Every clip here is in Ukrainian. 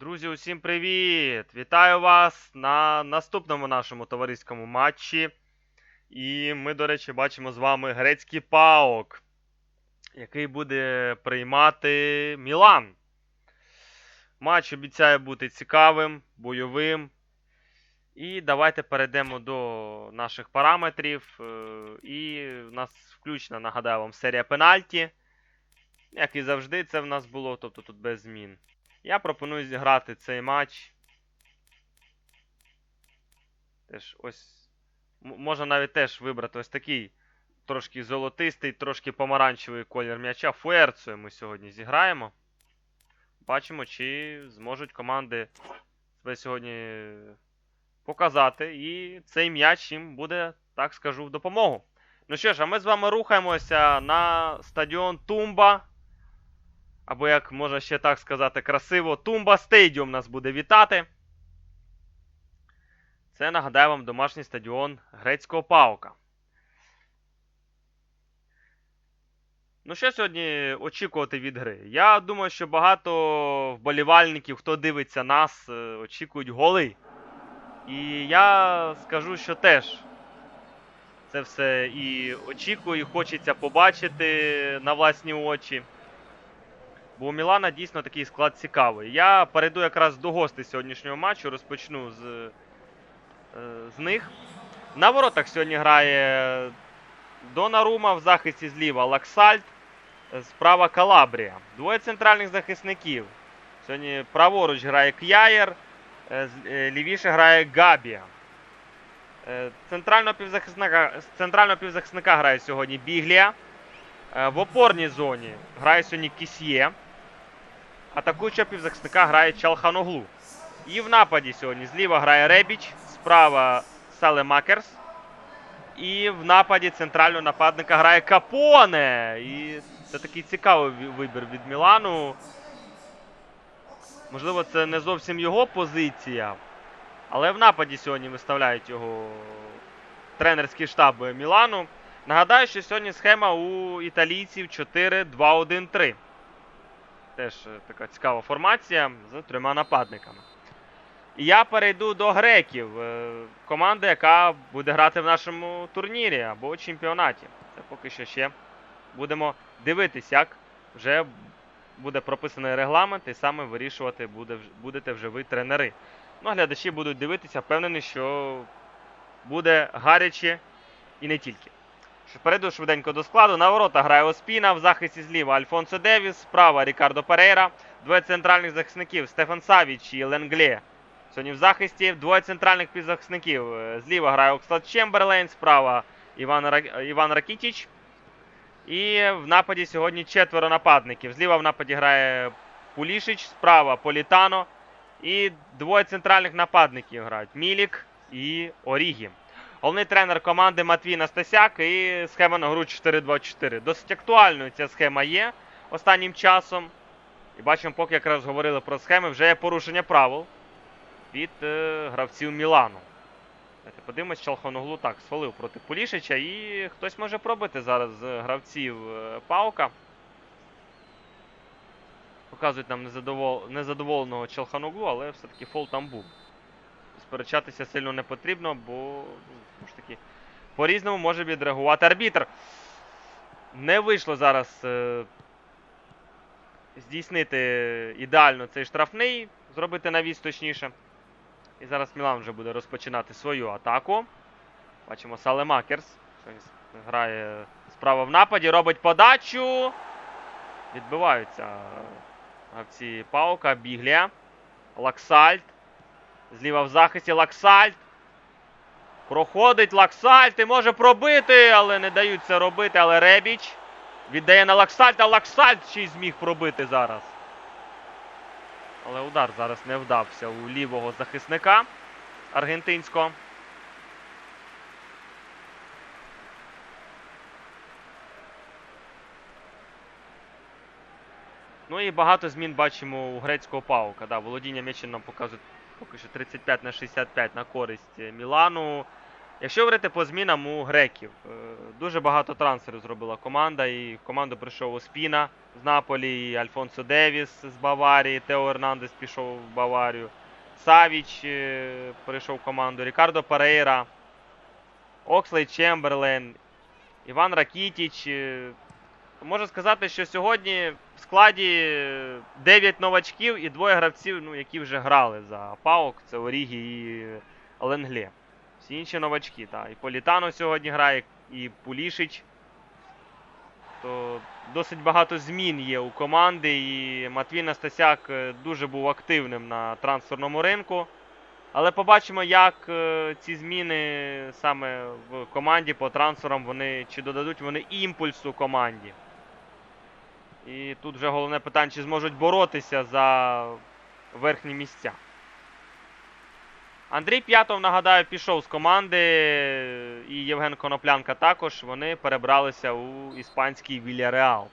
Друзі, усім привіт! Вітаю вас на наступному нашому товариському матчі. І ми, до речі, бачимо з вами грецький паук, який буде приймати Мілан. Матч обіцяє бути цікавим, бойовим. І давайте перейдемо до наших параметрів. Е, І в нас включена, нагадаю вам, серія пенальті. Як і завжди, це в нас було, тобто тут без змін. Я пропоную зіграти цей матч. Теж ось. Можна навіть теж вибрати ось такий трошки золотистий, трошки помаранчевий колір м'яча. Фуерцею ми сьогодні зіграємо. Бачимо, чи зможуть команди себе сьогодні показати. І цей м'яч їм буде, так скажу, в допомогу. Ну що ж, а ми з вами рухаємося на стадіон Тумба. Або, як можна ще так сказати, красиво, Тумба Стейдіум нас буде вітати. Це, нагадаю вам, домашній стадіон грецького паука. Ну, що сьогодні очікувати від гри? Я думаю, що багато вболівальників, хто дивиться нас, е, очікують голи. І я скажу, що теж це все і очікую, і хочеться побачити на власні очі. Бо у Мілана дійсно такий склад цікавий. Я перейду якраз до гостей сьогоднішнього матчу, розпочну з, е, з них. На воротах сьогодні грає Донарума, в захисті зліва Лаксальт, справа Калабрія. Двоє центральних захисників. Сьогодні праворуч грає К'яєр, е, е, лівіше грає Габія. Центрального півзахисника, центрального півзахисника грає сьогодні Біглія. В опорній зоні грає сьогодні Кісьє. Атакуючого півзахисника грає Чалханоглу. І в нападі сьогодні зліва грає Ребіч, справа Салемакерс. І в нападі центрального нападника грає Капоне. І це такий цікавий вибір від Мілану. Можливо, це не зовсім його позиція. Але в нападі сьогодні виставляють його тренерський штаб Мілану. Нагадаю, що сьогодні схема у італійців 4-2-1-3. Теж е, така цікава формація з трьома нападниками. І я перейду до греків. е, Команда, яка буде грати в нашому турнірі або чемпіонаті. Це поки що ще будемо дивитись, як вже буде прописаний регламент, і саме вирішувати буде, будете вже ви тренери. Ну, глядачі будуть дивитися, впевнений, що буде гаряче і не тільки. Перейду швиденько до складу. На ворота грає Оспіна, в захисті зліва Альфонсо Девіс, справа Рікардо Перейра, двоє центральних захисників Стефан Савіч і Ленглє. Сьогодні в захисті двоє центральних півзахисників. Е, Зліва грає Оксад Чемберлейн, справа Іван, Ра- Іван Ракітіч. І в нападі сьогодні четверо нападників. Зліва в нападі грає Пулішич, справа Політано. І двоє центральних нападників грають Мілік і Орігі. Головний тренер команди Матвій Настасяк і схема на гру 4-2-4. Досить актуальною ця схема є останнім часом. І бачимо, поки якраз говорили про схеми, вже є порушення правил від е, гравців Мілану. Давайте подивимось, Чалхоноглу так свалив проти Полішича, і хтось може пробити зараз з гравців е, Паука. Показують нам незадовол... незадоволеного Челханоглу, але все-таки фол там був. Сперечатися сильно не потрібно, бо знову ж таки по-різному може відреагувати арбітр. Не вийшло зараз е, здійснити ідеально цей штрафний, зробити навіс точніше. І зараз Мілан вже буде розпочинати свою атаку. Бачимо Салемакерс. Грає справа в нападі, робить подачу. Відбиваються гравці Паука, Біглія, Лаксальт. Зліва в захисті Лаксальт. Проходить Лаксальт і може пробити, але не дають це робити. Але Ребіч віддає на Лаксальт, а Лаксальт ще й зміг пробити зараз. Але удар зараз не вдався у лівого захисника аргентинського. Ну і багато змін бачимо у грецького паука. Да, володіння м'ячем нам показують поки що 35 на 65 на користь е, Мілану. Якщо говорити по змінам у греків, е, дуже багато трансферів зробила команда, і в команду прийшов Оспіна з Наполі, і Альфонсо Девіс з Баварії, Тео Ернандес пішов в Баварію, Савіч е, прийшов в команду, Рікардо Перейра, Окслей Чемберлен, Іван Ракітіч. Можу сказати, що сьогодні в складі 9 новачків і двоє гравців, ну, які вже грали за ПАОК, це Орігі і Ленгле. Всі інші новачки, так. І Політано сьогодні грає, і Пулішич. То досить багато змін є у команди, і Матвій Настасяк е, дуже був активним на трансферному ринку. Але побачимо, як е, ці зміни саме в команді по трансферам вони чи додадуть вони імпульсу команді. І тут вже головне питання, чи зможуть боротися за верхні місця. Андрій П'ятов, нагадаю, пішов з команди, і Євген Коноплянка також. Вони перебралися у іспанський Вільяреал.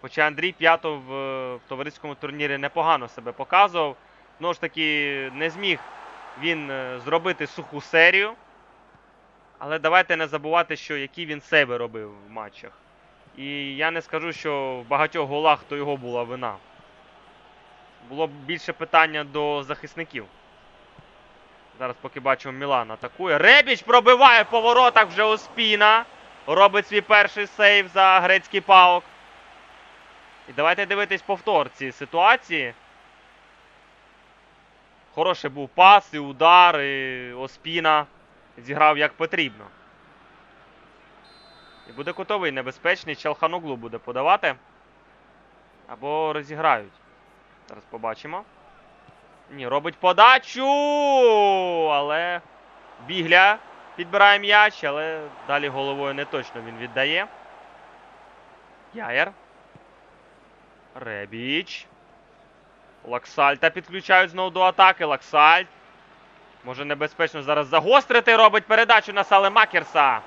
Хоча Андрій П'ятов е, в товариському турнірі непогано себе показував. Знову ж таки, не зміг він е, зробити суху серію. Але давайте не забувати, що які він сейви робив в матчах. І я не скажу, що в багатьох голах то його була вина. Було б більше питання до захисників. Зараз поки бачимо Мілан атакує. Ребіч пробиває в поворотах вже Оспіна. Робить свій перший сейв за грецький паук. І давайте дивитись повтор цієї ситуації. Хороший був пас, і удар, і Оспіна зіграв як потрібно. І буде кутовий небезпечний. Челхануглу буде подавати. Або розіграють. Зараз побачимо. Ні, робить подачу. Але бігля підбирає м'яч, але далі головою не точно він віддає. Яєр. Ребіч. Лаксальта підключають знову до атаки. Лаксальт. Може небезпечно зараз загострити. Робить передачу на Салемакерса.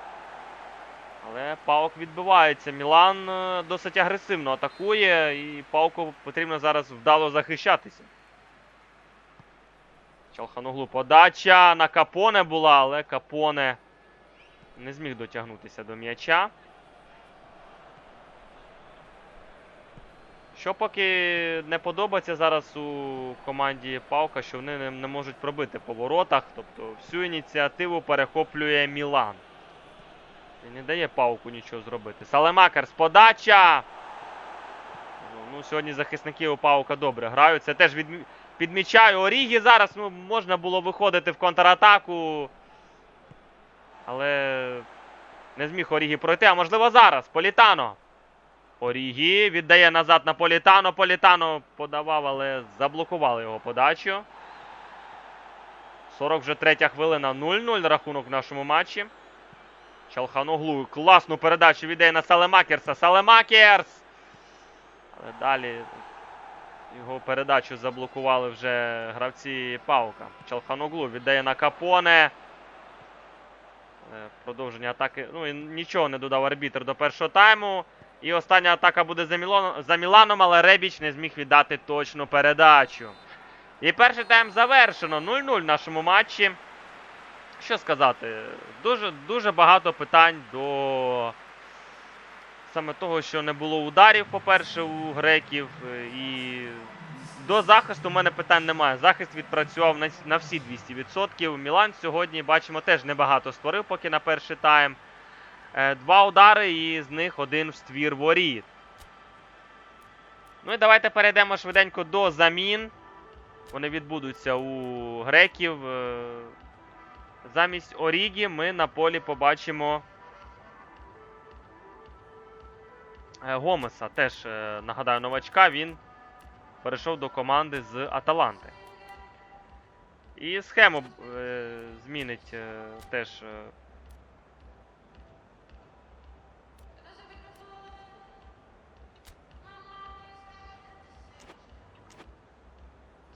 Але Паук відбивається. Мілан е, досить агресивно атакує, і Пауку потрібно зараз вдало захищатися. Чалханоглу подача на Капоне була, але Капоне не зміг дотягнутися до м'яча. Що поки не подобається зараз у команді Паука, що вони не можуть пробити по воротах, тобто всю ініціативу перехоплює Мілан. І не дає Пауку нічого зробити. Салемакерс, подача! Ну, сьогодні захисники у Паука добре грають. Це теж відмі... підмічаю Орігі зараз. Ну, можна було виходити в контратаку. Але не зміг Орігі пройти. А можливо зараз. Політано. Орігі віддає назад на Політано. Політано подавав, але заблокували його подачу. 40 вже третя хвилина 0-0 рахунок в нашому матчі. Чалханоглу класну передачу віддає на Салемакерса. Салемакерс! Але далі його передачу заблокували вже гравці Паука. Чалханоглу віддає на Капоне. Е, Продовження атаки. Ну і нічого не додав арбітр до першого тайму. І остання атака буде за, Мілоном, за Міланом, але Ребіч не зміг віддати точну передачу. І перший тайм завершено. 0-0 в нашому матчі. Що сказати? Дуже, дуже багато питань до саме того, що не було ударів, по-перше, у греків. е, І до захисту в мене питань немає. Захист відпрацював на, на всі 200%. Мілан сьогодні, бачимо, теж небагато створив, поки на перший тайм. Е, Два удари, і з них один в ствір воріт. Ну і давайте перейдемо швиденько до замін. Вони відбудуться у греків. Замість Орігі ми на полі побачимо е, Гомеса. Теж е, нагадаю новачка. Він перейшов до команди з Аталанти. І схему е, змінить теж.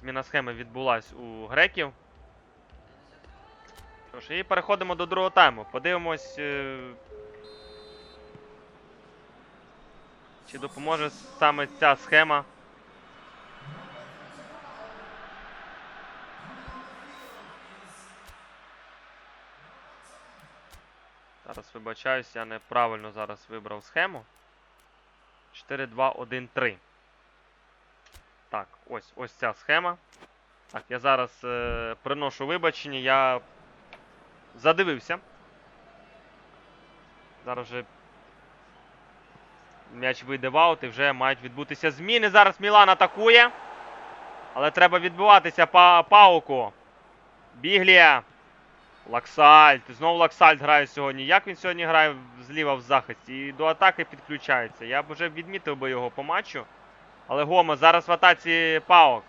Зміна схеми відбулась у греків. Що ж, і переходимо до другого тайму. Подивимось, е, чи допоможе саме ця схема. Зараз вибачаюсь, я неправильно зараз вибрав схему. 4-2-1-3. Так, ось ось ця схема. Так, я зараз е, приношу вибачення, я задивився. Зараз вже м'яч вийде в аут і вже мають відбутися зміни. Зараз Мілан атакує. Але треба відбиватися па Пауку. Біглія. Лаксальт. Знову Лаксальт грає сьогодні. Як він сьогодні грає зліва в захисті? І до атаки підключається. Я б вже відмітив би його по матчу. Але Гома зараз в атаці Паук.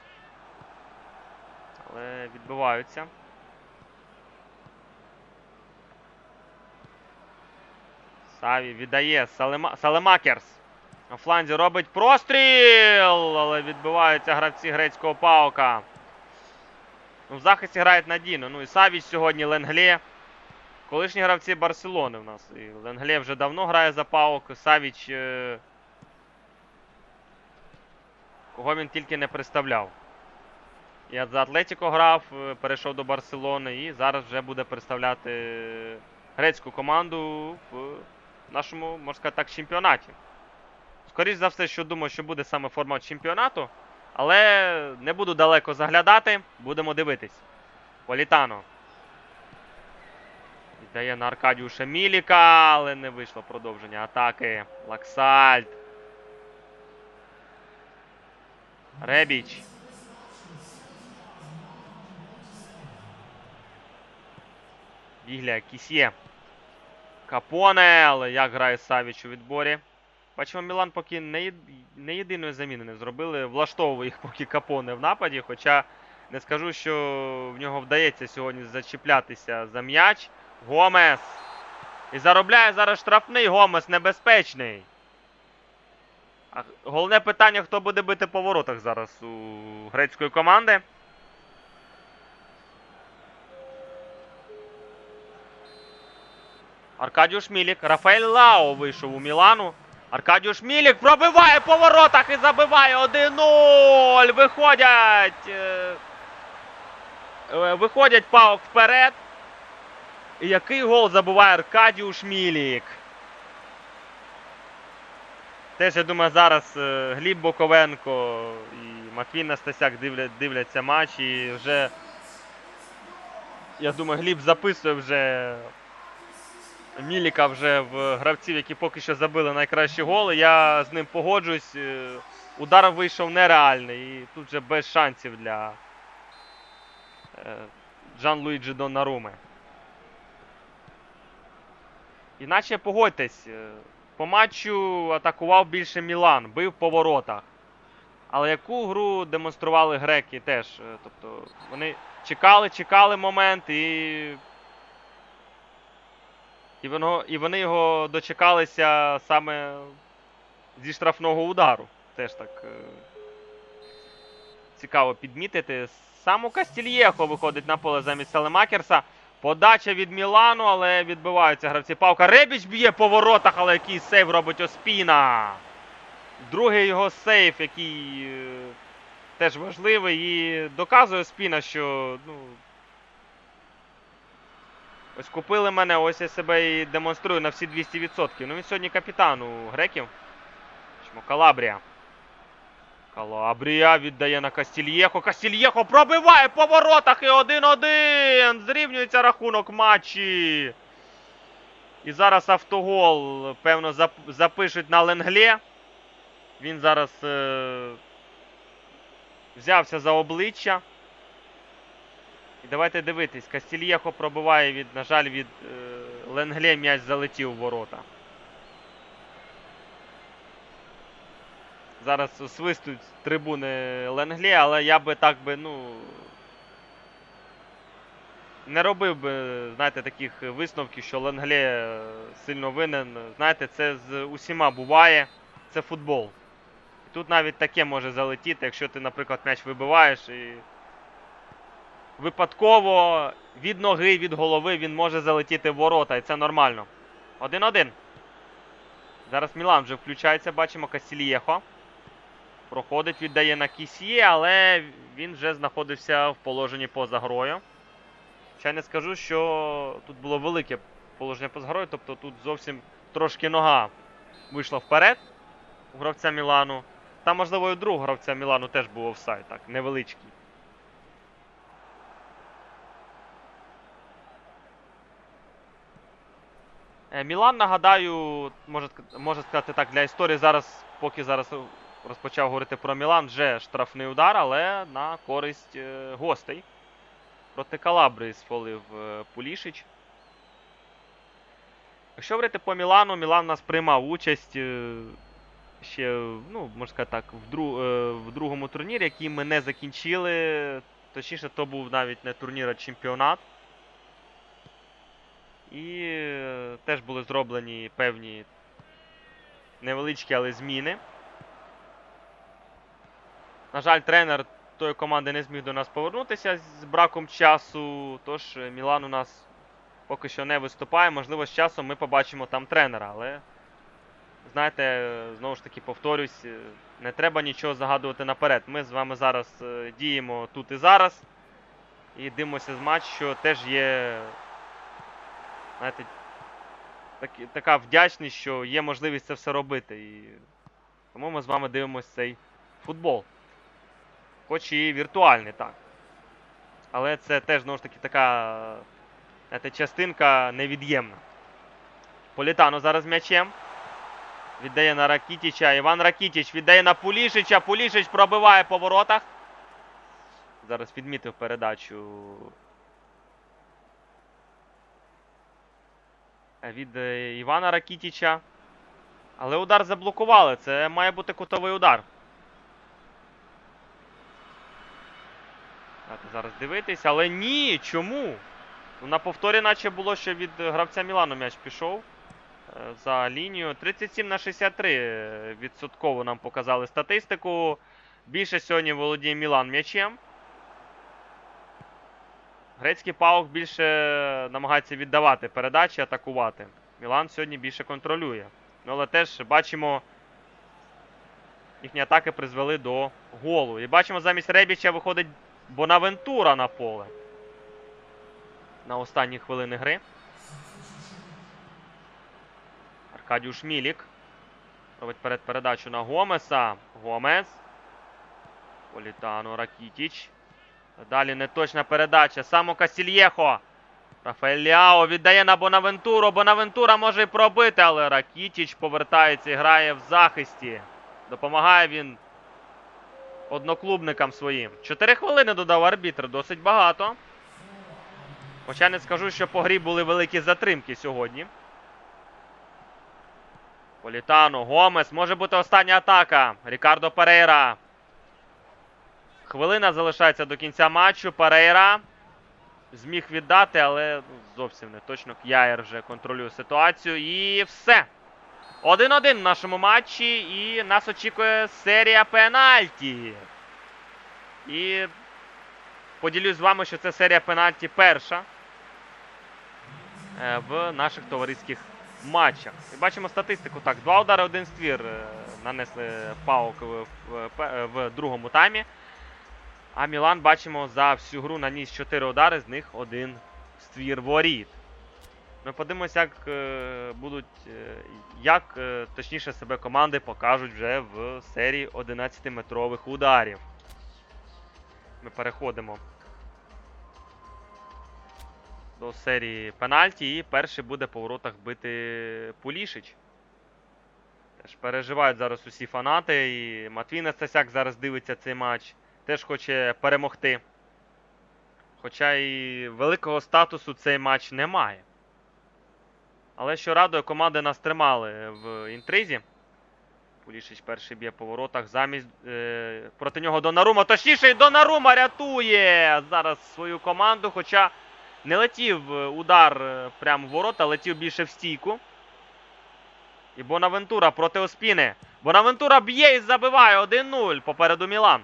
Але відбиваються. Саві віддає Салема... Салемакерс. На фланзі робить простріл, але відбиваються гравці грецького паука. Ну, в захисті грають надійно. Ну і Савіч сьогодні, Ленглє. Колишні гравці Барселони в нас. І Ленглє вже давно грає за паук. Савіч. Е... Кого він тільки не представляв. Я за Атлетіко грав, е, перейшов до Барселони і зараз вже буде представляти е, грецьку команду в нашому, можна сказати так, чемпіонаті. Скоріше за все, що думаю, що буде саме формат чемпіонату. Але не буду далеко заглядати, будемо дивитись. Політано. Віддає на Аркадіуша Міліка, але не вийшло продовження атаки. Лаксальт. Ребіч. Бігля, Кісє. Капоне, але як грає Савіч у відборі. Бачимо, Мілан поки не, не єдиної заміни не зробили. Влаштовує їх поки Капоне в нападі. Хоча не скажу, що в нього вдається сьогодні зачіплятися за м'яч. Гомес. І заробляє зараз штрафний Гомес небезпечний. А головне питання, хто буде бити по воротах зараз у грецької команди. Аркадіуш Мілік. Рафаель Лао вийшов у Мілану. Аркадіуш Мілік пробиває по воротах і забиває 1-0. Виходять. е, е, Виходять Паук вперед. І який гол забиває Аркадіуш Мілік. Теж, я думаю, зараз е, Гліб Боковенко і Матвій Настасяк дивлять, дивляться матч і вже. Я думаю, Гліб записує вже Міліка вже в гравців, які поки що забили найкращі голи. Я з ним погоджуюсь. е, Удар вийшов нереальний. І тут вже без шансів для е, Джан Луїджі Донаруми. Іначе погодьтесь, е, по матчу атакував більше Мілан, бив по воротах. Але яку гру демонстрували греки теж. Тобто вони чекали, чекали момент і і, воно, і вони його дочекалися саме зі штрафного удару. Теж так е, цікаво підмітити. Саме Кастільєхо виходить на поле замість Салемакерса. Подача від Мілану, але відбиваються гравці. Павка Ребіч б'є по воротах, але який сейв робить Оспіна. Другий його сейв, який е, теж важливий, і доказує Оспіна, що ну, Ось купили мене, ось я себе і демонструю на всі 200%. Ну він сьогодні капітан у греків. Чому Калабрія. Калабрія віддає на Кастільєхо. Кастільєхо пробиває по воротах і 1-1. Зрівнюється рахунок матчі. І зараз автогол, певно, запишуть на Ленгле. Він зараз е- взявся за обличчя. І давайте дивитись. Кастільєхо пробиває від, на жаль, від е, Ленгле м'яч залетів в ворота. Зараз свистуть трибуни Ленгле, але я би так би, ну. Не робив би, знаєте, таких висновків, що Ленгле е, сильно винен. Знаєте, це з усіма буває. Це футбол. І тут навіть таке може залетіти, якщо ти, наприклад, м'яч вибиваєш і випадково від ноги, від голови він може залетіти в ворота, і це нормально. 1-1. Зараз Мілан вже включається, бачимо Касільєхо. Проходить, віддає на Кісьє, але він вже знаходився в положенні поза грою. Ще не скажу, що тут було велике положення поза грою. Тобто тут зовсім трошки нога вийшла вперед у гравця Мілану. Та, можливо, і у другого гравця Мілану теж був офсайд, так, невеличкий. Мілан, нагадаю, можна сказати так, для історії зараз, поки зараз розпочав говорити про Мілан, вже штрафний удар, але на користь е, гостей. Проти Калабри сфолив е, Пулішич. Якщо говорити по Мілану, Мілан у нас приймав участь е, ще, ну, можна сказати так, в, дру, е, в другому турнірі, який ми не закінчили. Точніше, то був навіть не турнір, а чемпіонат. І е, теж були зроблені певні невеличкі, але зміни. На жаль, тренер тої команди не зміг до нас повернутися з браком часу. Тож е, Мілан у нас поки що не виступає. Можливо, з часом ми побачимо там тренера. Але, знаєте, е, знову ж таки повторюсь, не треба нічого загадувати наперед. Ми з вами зараз діємо тут і зараз. І дивимося з матч, що теж є. Знаєте, так, така вдячність, що є можливість це все робити. І тому ми з вами дивимося цей футбол. Хоч і віртуальний, так. Але це теж, знову ж таки, така знаєте, частинка невід'ємна. Політано зараз м'ячем. Віддає на Ракітіча. Іван Ракітіч віддає на Пулішича. Пулішич пробиває по воротах. Зараз відмітив передачу від е, Івана Ракітіча. Але удар заблокували. Це має бути кутовий удар. Зараз дивитись, але ні, чому? Ну, На повторі, наче було, що від гравця Мілану м'яч пішов е, за лінію. 37 на 63 е, відсотково нам показали статистику. Більше сьогодні володіє Мілан м'ячем. Грецький паук більше намагається віддавати передачі, атакувати. Мілан сьогодні більше контролює. Ну, але теж бачимо, їхні атаки призвели до голу. І бачимо, замість Ребіча виходить Бонавентура на поле. На останні хвилини гри. Аркадіуш Мілік. Робить перед передачу на Гомеса. Гомес. Політано Ракітіч. Далі неточна передача. Само Касільєхо. Рафаель Ліао віддає на Бонавентуру. Бонавентура може і пробити, але Ракітіч повертається і грає в захисті. Допомагає він одноклубникам своїм. Чотири хвилини додав арбітр, досить багато. Хоча не скажу, що по грі були великі затримки сьогодні. Політано, Гомес. Може бути остання атака. Рікардо Перейра. Хвилина залишається до кінця матчу. Перейра зміг віддати, але ну, зовсім не точно. К'яєр вже контролює ситуацію. І все. 1-1 в нашому матчі. І нас очікує серія пенальті. І поділюсь з вами, що це серія пенальті перша е, в наших товариських матчах. І бачимо статистику. Так, два удари, один ствір е, нанесли Паук в, в, в, в другому таймі. А Мілан, бачимо, за всю гру наніс 4 удари, з них один ствір воріт. Ми подивимося, як е, будуть, е, як е, точніше себе команди покажуть вже в серії 11-метрових ударів. Ми переходимо до серії пенальті, і перший буде по воротах бити Пулішич. Теж переживають зараз усі фанати, і Матвій Настасяк зараз дивиться цей матч, теж хоче перемогти. Хоча і великого статусу цей матч не має. Але що радує, команди нас тримали в інтризі. Пулішич перший б'є по воротах. Замість е, проти нього Донарума. Точніше, Донарума рятує зараз свою команду. Хоча не летів е, удар е, прямо в ворота, летів більше в стійку. І Бонавентура проти Оспіни. Бонавентура б'є і забиває 1-0 попереду Мілан.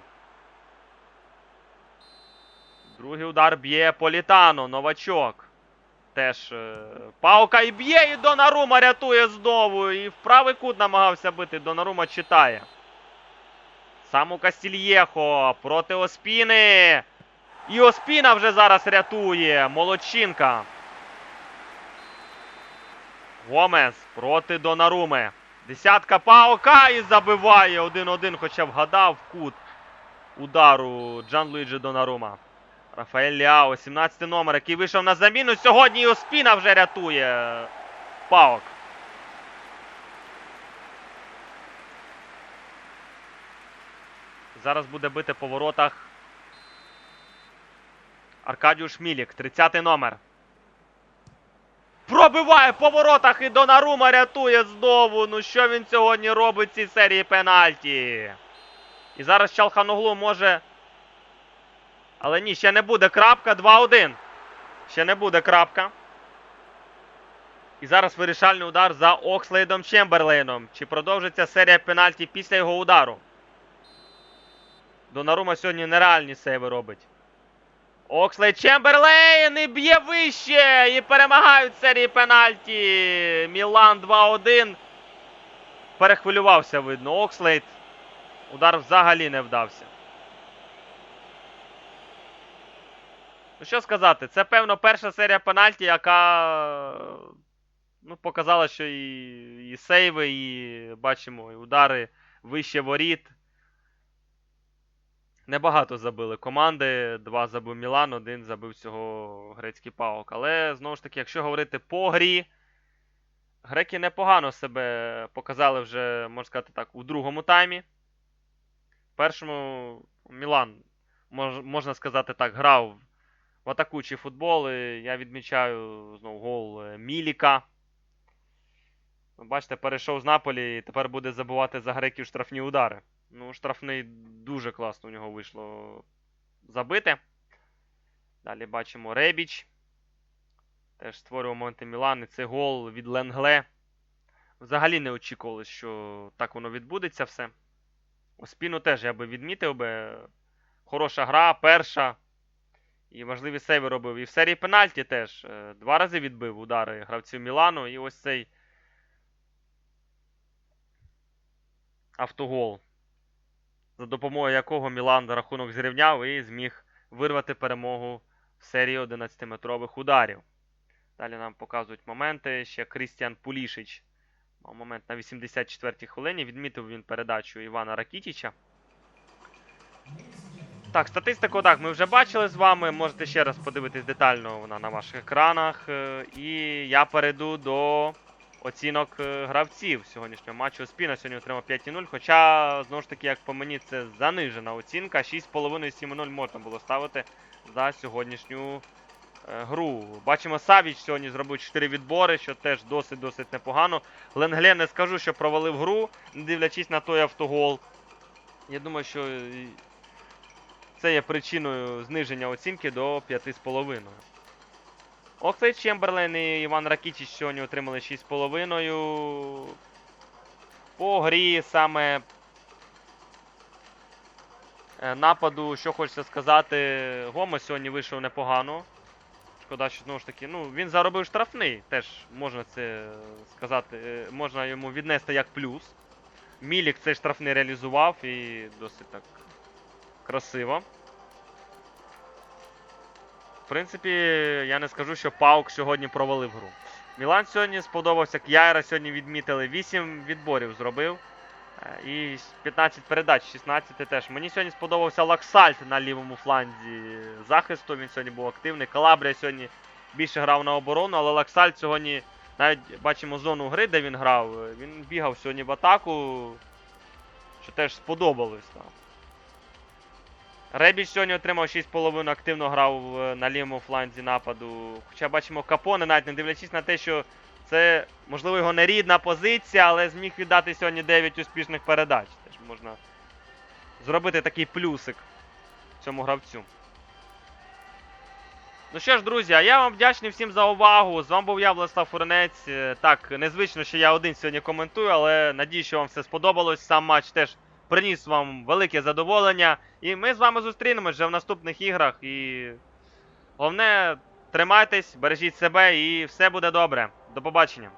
Другий удар б'є Політано, новачок. Теж е, Паука і б'є, і Донарума рятує знову. І в правий кут намагався бити. Донарума читає. Саму Кастільєхо проти Оспіни. І Оспіна вже зараз рятує. Молодчинка. Гомес проти Донаруми. Десятка Паука і забиває 1-1, хоча вгадав кут удару Джан Луїджі Донарума. Рафаель Ляо, 17 номер, який вийшов на заміну. Сьогодні і Оспіна вже рятує Паук. Зараз буде бити по воротах Аркадіуш Мілік, 30 номер. Пробиває по воротах і Донарума рятує знову. Ну що він сьогодні робить в цій серії пенальті? І зараз Чалханоглу може. Але ні, ще не буде крапка. 2-1. Ще не буде крапка. І зараз вирішальний удар за Окслейдом Чемберлейном. Чи продовжиться серія пенальті після його удару? Донарума сьогодні нереальні сейви робить. Окслей Чемберлейн і б'є вище і перемагають серії пенальті. Мілан 2-1. Перехвилювався, видно. Окслейд. Удар взагалі не вдався. Ну що сказати, це певно перша серія пенальті, яка ну, показала, що і, і сейви, і бачимо, і удари вище воріт. Небагато забили команди. Два забив Мілан, один забив всього грецький паук. Але знову ж таки, якщо говорити по грі, греки непогано себе показали вже, можна сказати так, у другому таймі. В першому Мілан, мож, можна сказати так, грав в атакуючий футбол. Я відмічаю знову гол е, Міліка. Бачите, перейшов з Наполі і тепер буде забувати за греків штрафні удари. Ну, штрафний дуже класно у нього вийшло забити. Далі бачимо Ребіч. Теж створював моменти. І це гол від Ленгле. Взагалі не очікували, що так воно відбудеться все. Оспіну теж я би відмітив би. Хороша гра, перша. І важливі сейви робив. І в серії пенальті теж. Е, Два рази відбив удари гравців Мілану. І ось цей автогол за допомогою якого Мілан рахунок зрівняв і зміг вирвати перемогу в серії 11-метрових ударів. Далі нам показують моменти. Ще Крістіан Пулішич мав момент на 84-й хвилині. Відмітив він передачу Івана Ракітіча. Так, статистику так, ми вже бачили з вами. Можете ще раз подивитись детально вона на ваших екранах. Е, І я перейду до оцінок е, гравців сьогоднішнього матчу. Спіна сьогодні отримав 5,0. Хоча, знову ж таки, як по мені, це занижена оцінка. 6,5-7,0 можна було ставити за сьогоднішню е, гру. Бачимо, Савіч сьогодні зробив 4 відбори, що теж досить-досить непогано. Ленгле не скажу, що провалив гру, не дивлячись на той автогол. Я думаю, що це є причиною зниження оцінки до 5,5. Оксей Чемберлен і Іван Ракічич сьогодні отримали 6,5. По грі саме е, нападу, що хочеться сказати, Гома сьогодні вийшов непогано. Шкода, що знову ж таки, ну, він заробив штрафний, теж можна це сказати, е, можна йому віднести як плюс. Мілік цей штрафний реалізував і досить так красиво. В принципі, я не скажу, що Паук сьогодні провалив гру. Мілан сьогодні сподобався, К'яйра сьогодні відмітили. 8 відборів зробив. Е, І 15 передач, 16 теж. Мені сьогодні сподобався Лаксальт на лівому фланзі захисту. Він сьогодні був активний. Калабрія сьогодні більше грав на оборону, але Лаксальт сьогодні навіть бачимо зону гри, де він грав. е, Він бігав сьогодні в атаку, що теж сподобалось. Там. Ребіч сьогодні отримав 6,5 активно грав на лівому фланзі нападу. Хоча бачимо Капоне, навіть не дивлячись на те, що це, можливо, його не рідна позиція, але зміг віддати сьогодні 9 успішних передач. Теж можна зробити такий плюсик цьому гравцю. Ну що ж, друзі, а я вам вдячний всім за увагу. З вами був я, Владислав Фурнець. Е, Так, незвично, що я один сьогодні коментую, але надію, що вам все сподобалось. Сам матч теж приніс вам велике задоволення. І ми з вами зустрінемось вже в наступних іграх. І головне, тримайтесь, бережіть себе і все буде добре. До побачення.